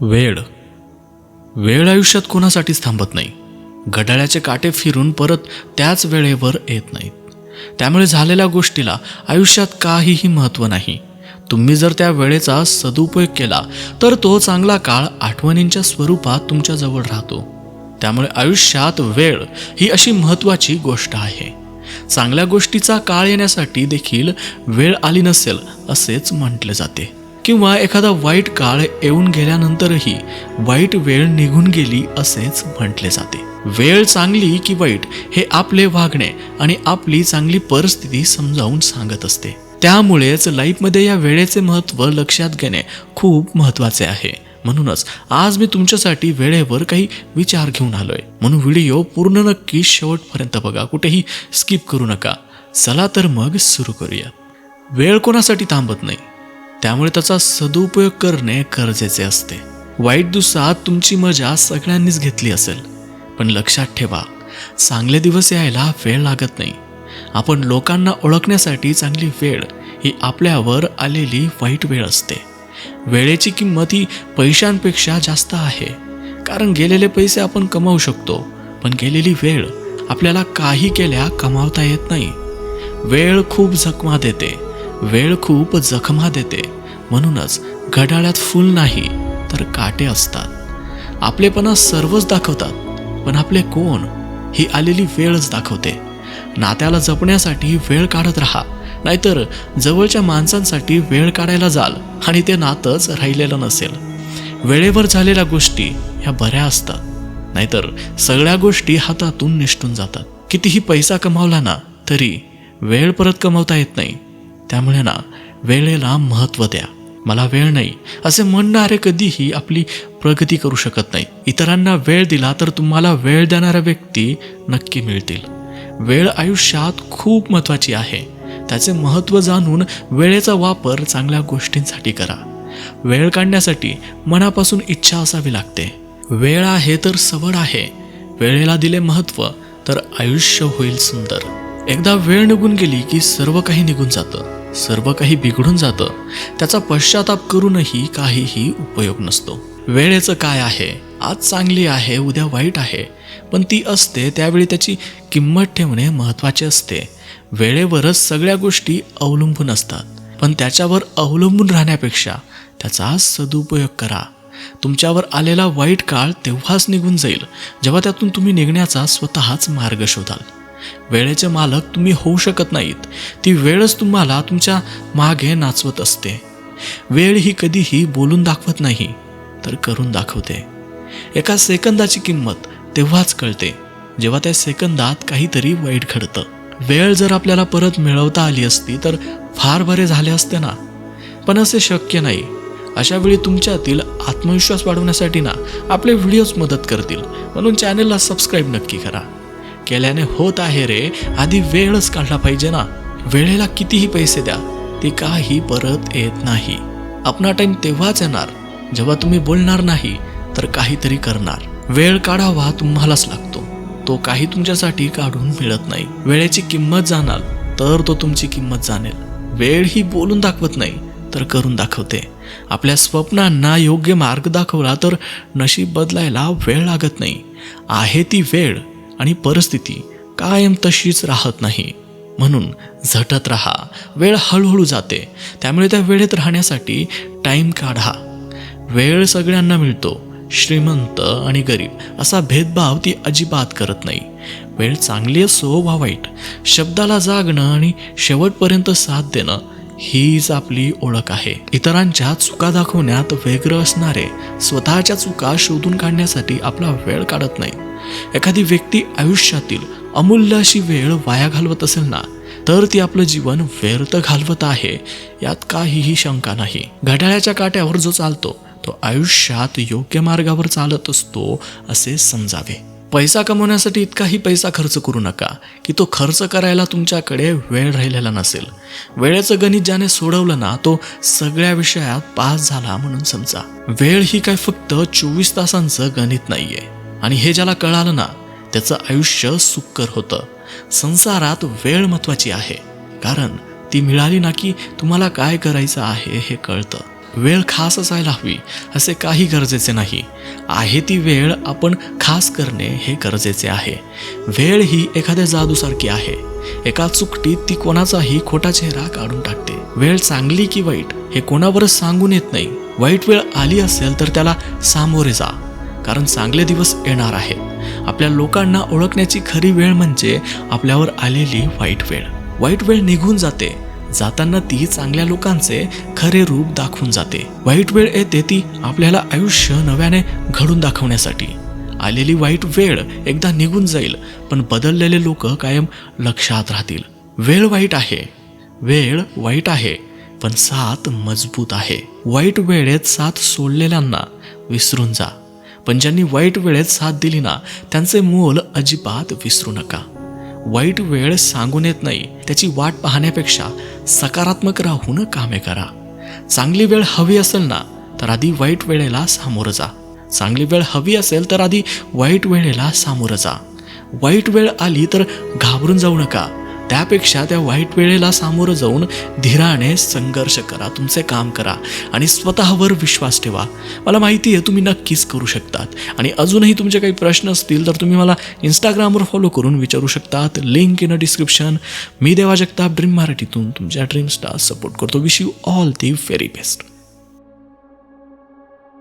वेळ. वेळ आयुष्यात कोणासाठीच थांबत नाही. घड्याळ्याचे काटे फिरून परत त्याच वेळेवर येत नाहीत. त्यामुळे झालेल्या गोष्टीला आयुष्यात काहीही महत्त्व नाही. तुम्ही जर त्या वेळेचा सदुपयोग केला तर तो चांगला काळ आठवणींच्या स्वरूपात तुमच्याजवळ राहतो. त्यामुळे आयुष्यात वेळ ही अशी महत्त्वाची गोष्ट आहे. चांगल्या गोष्टीचा काळ येण्यासाठी देखील वेळ आली नसेल असेच म्हटले जाते. किंवा एखादा वाईट काळ येऊन गेल्यानंतरही वाईट वेळ निघून गेली असेच म्हटले जाते. वेळ चांगली की वाईट हे आपले वागणे आणि आपली चांगली परिस्थिती समजावून सांगत असते. त्यामुळेच लाईफमध्ये या वेळेचे महत्त्व लक्षात घेणे खूप महत्त्वाचे आहे. म्हणूनच आज मी तुमच्यासाठी वेळेवर काही विचार घेऊन आलोय. म्हणून व्हिडिओ पूर्ण नक्की शेवटपर्यंत बघा. कुठेही स्किप करू नका. चला तर मग सुरू करूया. वेळ कोणासाठी थांबत नाही? त्यामुळे त्याचा सदुपयोग करणे गरजेचे असते. वाईट दिवसात तुमची मजा सगळ्यांनीच घेतली असेल. पण लक्षात ठेवा चांगले दिवस यायला वेळ लागत नाही. आपण लोकांना ओळखण्यासाठी चांगली वेळ ही आपल्यावर आलेली वाईट वेळ असते. वेळेची किंमत ही पैशांपेक्षा जास्त आहे. कारण गेलेले पैसे आपण कमावू शकतो पण गेलेली वेळ आपल्याला काही केल्या कमावता येत नाही. वेळ खूप जखमा देते. वेळ खूप जखमा देते. म्हणूनच घड्याळ्यात फुल नाही तर काटे असतात. आपलेपणा सर्वच दाखवतात पण आपले कोण? ही आलेली वेळच दाखवते. नात्याला जपण्यासाठी वेळ काढत राहा नाहीतर जवळच्या माणसांसाठी वेळ काढायला जाल आणि ते नातंच राहिलेलं नसेल. वेळेवर झालेल्या गोष्टी ह्या बऱ्या असतात. नाहीतर सगळ्या गोष्टी हातातून निष्ठून जातात. कितीही पैसा कमावला ना तरी वेळ परत कमावता येत नाही. त्यामुळे ना वेळेला महत्त्व द्या. मला वेळ नाही. असे म्हणणारे कधीही आपली प्रगती करू शकत नाही. इतरांना वेळ दिला तर तुम्हाला वेळ देणाऱ्या व्यक्ती नक्की मिळतील. वेळ आयुष्यात खूप महत्त्वाची आहे. त्याचे महत्त्व जाणून वेळेचा वापर चांगल्या गोष्टींसाठी करा. वेळ काढण्यासाठी मनापासून इच्छा असावी लागते. वेळ आहे तर सवड आहे. वेळेला दिले महत्त्व तर आयुष्य होईल सुंदर. एकदा वेळ निघून गेली की सर्व काही निघून जातं. सर्व काही बिघडून जातं. त्याचा पश्चाताप करूनही काहीही उपयोग नसतो. वेळेचं काय आहे? आज चांगली आहे उद्या वाईट आहे. पण ती असते त्यावेळी त्याची किंमत ठेवणे महत्त्वाचे असते. वेळेवरच सगळ्या गोष्टी अवलंबून असतात. पण त्याच्यावर अवलंबून राहण्यापेक्षा त्याचा सदुपयोग करा. तुमच्यावर आलेला वाईट काळ तेव्हाच निघून जाईल जेव्हा त्यातून तुम्ही निघण्याचा स्वतःच मार्ग शोधाल. वेळेचे मालक तुम्ही होऊ शकत नाहीत. ती वेळच तुम्हाला तुमच्या मागे नाचवत असते. वेळ ही कधीही बोलून दाखवत नाही तर करून दाखवते. एका सेकंदाची किंमत तेव्हाच कळते जेव्हा त्या सेकंदात काहीतरी वाईट घडतं. वेळ जर आपल्याला परत मिळवता आली असती तर फार बरे झाले असते ना? पण असे शक्य नाही. अशा वेळी तुमच्यातील आत्मविश्वास वाढवण्यासाठी ना आपले व्हिडिओज मदत करतील. म्हणून चॅनलला सबस्क्राईब नक्की करा. केल्याने होत आहे रे. आधी वेळच काढला पाहिजे ना. वेळेला कितीही पैसे द्या ती काही परत येत नाही. आपला टाइम तेव्हाच येणार. जेव्हा तुम्ही बोलणार नाही तर काहीतरी करणार. वेळ काढावा तुम्हालाच लागतो. तो काही तुमच्यासाठी काढून मिळत नाही. वेळेची किंमत जाणार तर तो तुमची किंमत जाणेल. वेळ ही बोलून दाखवत नाही तर करून दाखवते. आपल्या स्वप्नांना योग्य मार्ग दाखवला तर नशीब बदलायला वेळ लागत नाही. आहे ती वेळ आणि परिस्थिती कायम तशीच राहत नाही. म्हणून झटत राहा. वेळ हळूहळू जाते. त्यामुळे त्या वेळेत राहण्यासाठी टाईम काढा. वेळ सगळ्यांना मिळतो. श्रीमंत आणि गरीब असा भेदभाव ती अजिबात करत नाही. वेळ चांगली असो वा वाईट शब्दाला जागणं आणि शेवटपर्यंत साथ देणं हीच आपली ओळख आहे. इतरांच्या चुका दाखवण्यात वेगळं असणारे स्वतःच्या चुका शोधून काढण्यासाठी आपला वेळ काढत नाही. एखादी व्यक्ती आयुष्यातील अमूल्य अशी वेळ वाया घालवत असेल ना तर ती आपलं जीवन व्यर्थ घालवत आहे यात काहीही शंका नाही. घड्याळ्याच्या काट्यावर जो चालतो तो आयुष्यात योग्य मार्गावर चालत असतो असे समजावे. पैसा कमवण्यासाठी इतकाही पैसा खर्च करू नका की तो खर्च करायला तुमच्याकडे वेळ राहिलेला नसेल. वेळेचं गणित ज्याने सोडवलं ना तो सगळ्या विषयात पास झाला म्हणून समजा. वेळ ही काय फक्त चोवीस तासांचं गणित नाहीये. आणि हे ज्याला कळालं ना त्याचं आयुष्य सुकर होतं. संसारात वेळ महत्वाची आहे. कारण ती मिळाली ना की तुम्हाला काय करायचं आहे हे कळतं. वेळ खास असायला हवी असे काही गरजेचे नाही. आहे ती वेळ आपण खास करणे हे गरजेचे आहे. वेळ ही एखाद्या जादूसारखी आहे. एका चुकटीत ती कोणाचाही खोटा चेहरा काढून टाकते. वेळ चांगली की वाईट हे कोणावरच सांगून येत नाही. वाईट वेळ आली असेल तर त्याला सामोरे जा कारण चांगले दिवस येणार आहेत आपल्या लोकांना ओळखण्याची खरी वेळ म्हणजे आपल्यावर आलेली वाईट वेळ. वाईट वेळ निघून जाते. जाताना ती चांगल्या लोकांचे खरे रूप दाखवून जाते. वाईट वेळ येते ती आपल्याला आयुष्य नव्याने घडून दाखवण्यासाठी. आलेली वाईट वेळ एकदा निघून जाईल पण बदललेले लोक कायम लक्षात राहतील. वेळ वाईट आहे. वेळ वाईट आहे पण साथ मजबूत आहे. वाईट वेळेत साथ सोडलेल्यांना विसरून जा. पण ज्यांनी वाईट वेळेत साथ दिली ना त्यांचे मोल अजिबात विसरू नका. वाईट वेळ सांगून येत नाही. त्याची वाट पाहण्यापेक्षा सकारात्मक राहून कामे करा. चांगली वेळ हवी असेल ना तर आधी वाईट वेळेला सामोरं जा. चांगली वेळ हवी असेल तर आधी वाईट वेळेला सामोरं जा. वाईट वेळ आली तर घाबरून जाऊ नका. त्यापेक्षा त्या वाईट वेळेला सामोरं जाऊन धीराने संघर्ष करा तुमचे काम करा आणि स्वतःवर विश्वास ठेवा. मला माहिती आहे तुम्ही नक्कीच करू शकतात. आणि अजूनही तुमचे काही प्रश्न असतील तर तुम्ही मला इंस्टाग्रामवर फॉलो करून विचारू शकतात. लिंक इन अ डिस्क्रिप्शन मी देवा जगताप ड्रीम मराठीतून तुमच्या ड्रीम्सला सपोर्ट करतो. Wish you all the very best